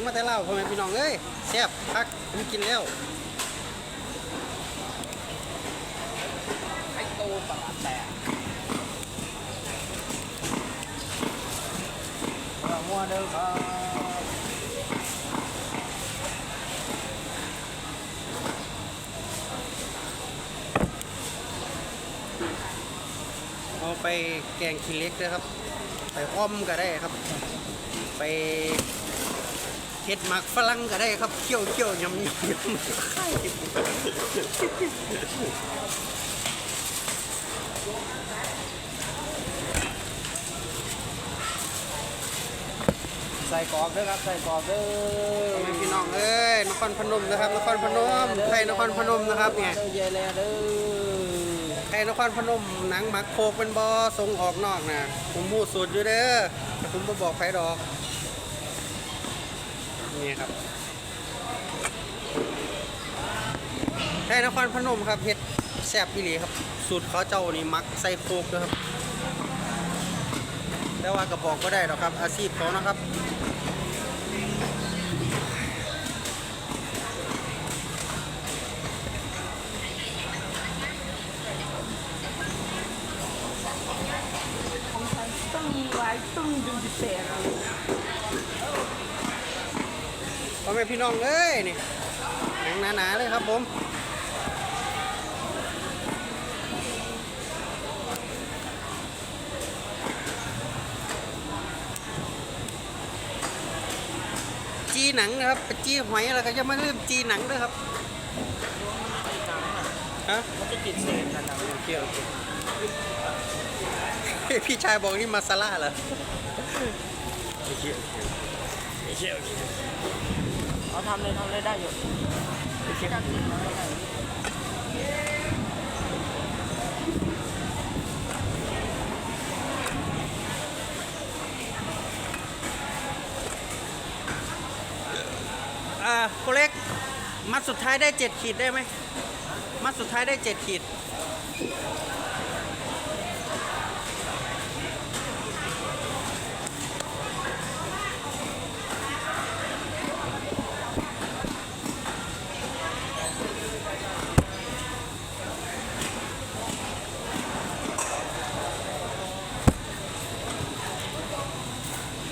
งมาแต่เล่าพ่อแม่พี่น้องเอ้ยแซ่บพักผมกินแล้วไอ้โตประหลาดแตกเอามัวเด้อครับเอาไปแกงขี้เล็กด้วยครับ ไปอ้อมก็ได้ครับ ไป เห็ดหมักฝรั่งก็ได้ครับเคี่ยวเคี่ยวยำยำยำไข่ใส่กรอบเด้อครับใส่กรอบเด้อพ่อแม่พี่น้องเอ้ยนครพนมนะครับนครพนมไทยนครพนมนะครับเนี่ยเด้อเยายแลเด้อไทยนครพนมหนังหมักโคกเป็นบอทรงออกนอกนะผมพูดสูตรอยู่เด้อแต่ผมบ่บอกใครดอก นี่ครับไทยนครพนมครับเฮ็ดแซ่บอีหลีครับ สูตรเขาเจ้านี่มักใส่โคกด้วยครับ แต่ว่ากระบอกก็ได้หรอกครับ อาชีพเขานะครับต้องไว้ต้องดูดิเศษ อแม่พี่น้องเอ้ยนี่หนังหนาๆเลยครับผมจีหนังนะครับไปจีหอยแล้วก็จะมาเริ่มจีหนังด้วยครับฮะมันจะติดเศษกันนะโอเคโอเคพี่ชายบอกนี่มาซาล่าเหรอโอเคโอเคโอเคโอเคเอา ทำเลยทำเลยได้อยู่โอเคได้อยู่ได้อยู่อ่าโคเล็ก มัดสุดท้ายได้เจ็ดขีดได้ไหม มัดสุดท้ายได้เจ็ดขีด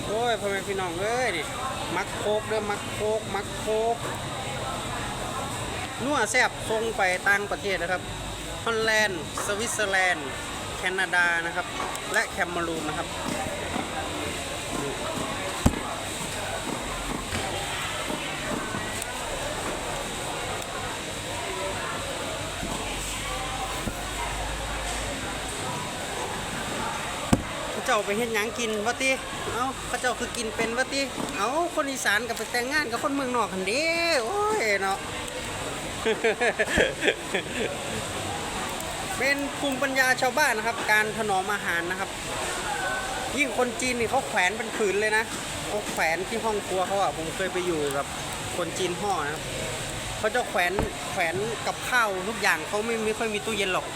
โอ้ยพ่อแม่พี่น้องเอ้ยนี่มักโคกเด้อมักโคกมักโคกนัวแซบคงไปต่างประเทศนะครับฮอลแลนด์ สวิตเซอร์แลนด์ แคนาดานะครับ และแคมเมรูนนะครับ เจ้าไปเฮ็ดหยังกินวะติเอ้าเขาเจ้าคือกินเป็นวะติเอ้าคนอีสานกับไปแต่งงานกับคนเมืองนอกกันเด้โอ้ยเนาะ เป็นภูมิปัญญาชาวบ้านนะครับ การถนอมอาหารนะครับ ยิ่งคนจีนนี่เขาแขวนเป็นผืนเลยนะเขาแขวนที่ห้องครัวเขาอะผมเคยไปอยู่กับคนจีนห่อนะครับเขาจะแขวนแขวนกับข้าวทุกอย่างเขาไม่ไม่ค่อยมีตู้เย็นหรอก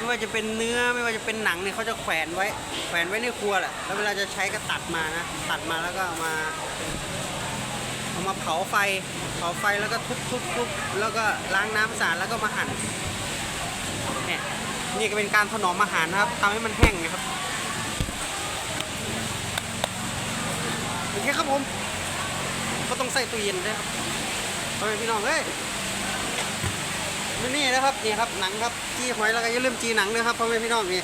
ไม่ว่าจะเป็นเนื้อไม่ว่าจะเป็นหนังเนี่ยเขาจะแขวนไว้ แขวนไว้ในครัวแหละแล้วเวลาจะใช้ก็ตัดมานะตัดมาแล้วก็เอามาเอามาเผาไฟเผาไฟแล้วก็ทุบทุบทุบแล้วก็ล้างน้ำสะอาดแล้วก็มาหั่นเนี่ยนี่ก็เป็นการถนอมอาหารนะครับทำให้มันแห้งนะครับโอเคครับผมก็ต้องใส่ตู้เย็นด้วยครับพ่อแม่พี่น้องเอ้ย นี่นะครับนี่ครับหนังครับจีหอยแล้วก็อย่าลืมจีหนังด้วยครับพ่อแม่พี่น้องนี่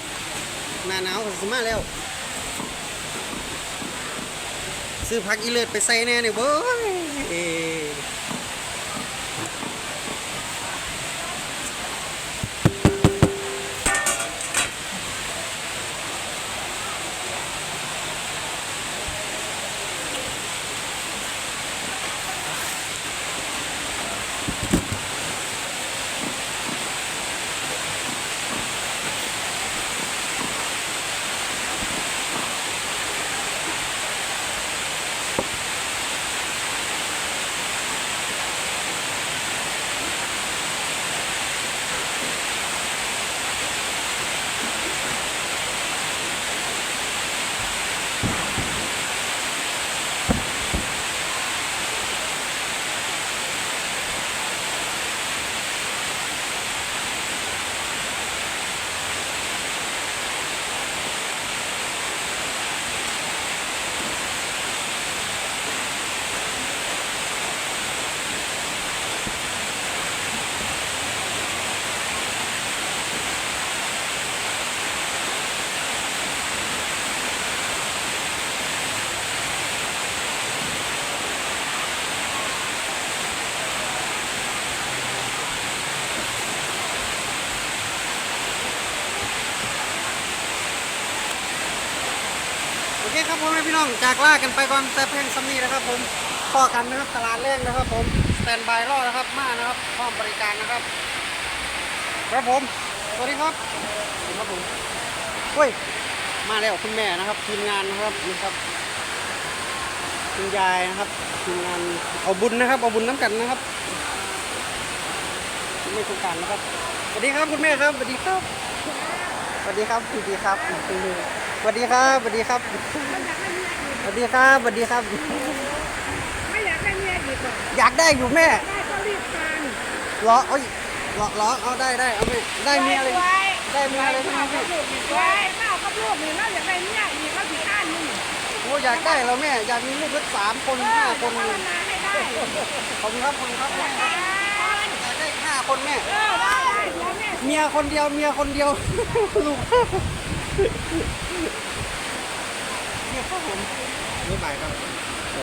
หน้าหนาวสิมาแล้วซื้อผักอีเลือดไปใส่แน่เนี่เบ้ย เอ้ครับพ่อแม่พี่น้องจากลากันไปก่อนแต่เพ่งซัมนี่นะครับ ผมพอกันนะครับตลาดแรกนะครับ ผมสแตนบายรอนะครับมานะครับพร้อมบริการนะครับ ครับผมสวัสดีครับสวัสดีครับผมเฮ้ยมาแล้วคุณแม่นะครับ ทีมงานนะครับนี่ครับคุณยายนะครับทีมงานเอาบุญนะครับเอาบุญน้ำกันนะครับคุณแม่คุณกันนะครับสวัสดีครับคุณแม่ครับสวัสดีครับสวัสดีครับสวัสดีครับส วัสดีครับสวัสดีครับสวัสดีครับสวัสดีครับ ไม่อยากได้เมียอีกหรอกอยากได้อยู่แม่ได้ก็รีบฟังเหรอเอ้ยเหรอเหรอเอาได้ได้เอาแม่ได้เมียเลยไว้ได้เมียเลยไว้ใช่ไหมเมาพี่กับลูกอีกไว้เมากับลูกนี่เราอยากได้เมียอีกเราถึงอ้านนี่โอ้อยากได้แล้วแม่อยากมีลูกสักสามคนเอห้าอคจะนภาวนาให้ได้ขอบคุณครับขอบคุณครับได้อยากได้ห้าคนแม่เออได้ได้เดี๋ยวแม่เมียคนเดียวเมียคนเดียวลูก นี่ครับผมนี่บ่ายครับ